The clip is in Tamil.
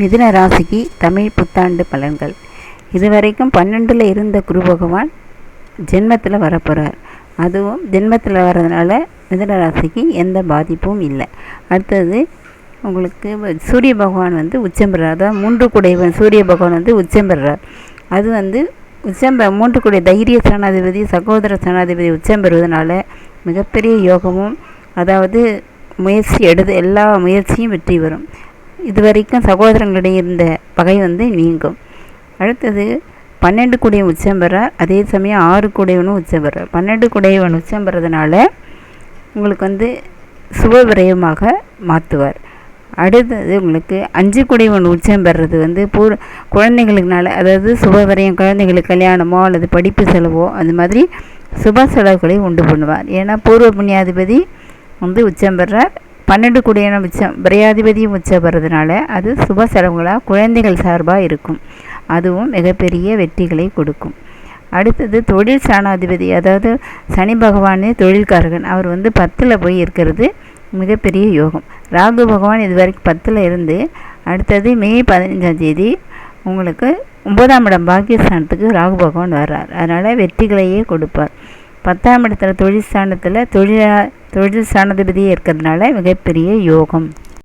மிதுன ராசிக்கு தமிழ் புத்தாண்டு பலன்கள். இதுவரைக்கும் பன்னெண்டில் இருந்த குரு பகவான் ஜென்மத்தில் வரப்போகிறார் அதுவும் ஜென்மத்தில் வர்றதுனால மிதுன ராசிக்கு எந்த பாதிப்பும் இல்லை. அடுத்தது உங்களுக்கு சூரிய பகவான் வந்து உச்சம் பெறார். அதாவது மூன்று குடைவன் சூரிய பகவான் வந்து உச்சம் பெறார். அது வந்து உச்சம் பெ மூன்று குடை தைரிய சனாதிபதி சகோதர சனாதிபதி உச்சம் பெறுவதனால மிகப்பெரிய யோகமும் அதாவது முயற்சி எடுத்து எல்லா முயற்சியும் வெற்றி வரும் இதுவரைக்கும் சகோதரங்களிடையே இருந்த பகை வந்து நீங்கும். அடுத்தது பன்னெண்டு குடையன் உச்சம் பெறார். அதே சமயம் ஆறு குடையவனும் உச்சம் பெறார். பன்னெண்டு கூடையவன் உச்சம் பெறதுனால உங்களுக்கு வந்து சுப விரயமாக மாற்றுவார் அடுத்தது உங்களுக்கு அஞ்சு குடைவன் உச்சம் பெறுறது வந்து பூர் குழந்தைகளுக்குனால அதாவது சுப விரயம் குழந்தைகளுக்கு கல்யாணமோ அல்லது படிப்பு செலவோ அந்த மாதிரி சுப செலவுகளை உண்டு பண்ணுவார். ஏன்னா பூர்வ புண்ணியாதிபதி வந்து உச்சம் பெறார். பன்னெண்டு குடியான உச்சம் விரையாதிபதியும் உச்சம் வர்றதுனால அது சுப செலவுகளாக குழந்தைகள் சார்பாக இருக்கும். அதுவும் மிகப்பெரிய வெற்றிகளை கொடுக்கும். அடுத்தது தொழில் சாணாதிபதி அதாவது சனி பகவானே தொழில்காரகன். அவர் வந்து பத்தில் போய் இருக்கிறது மிகப்பெரிய யோகம். ராகு பகவான் இது வரைக்கும் பத்தில் இருந்து அடுத்தது மே பதினஞ்சாம் தேதி உங்களுக்கு ஒன்பதாம் இடம் பாக்கியஸ்தானத்துக்கு ராகு பகவான் வர்றார். அதனால் வெற்றிகளையே கொடுப்பார். பத்தாம் இடத்துல தொழில் ஸ்தானத்தில் தொழிலா தொழில் ஸ்தானாதிபதியே இருக்கிறதுனால மிகப்பெரிய யோகம்.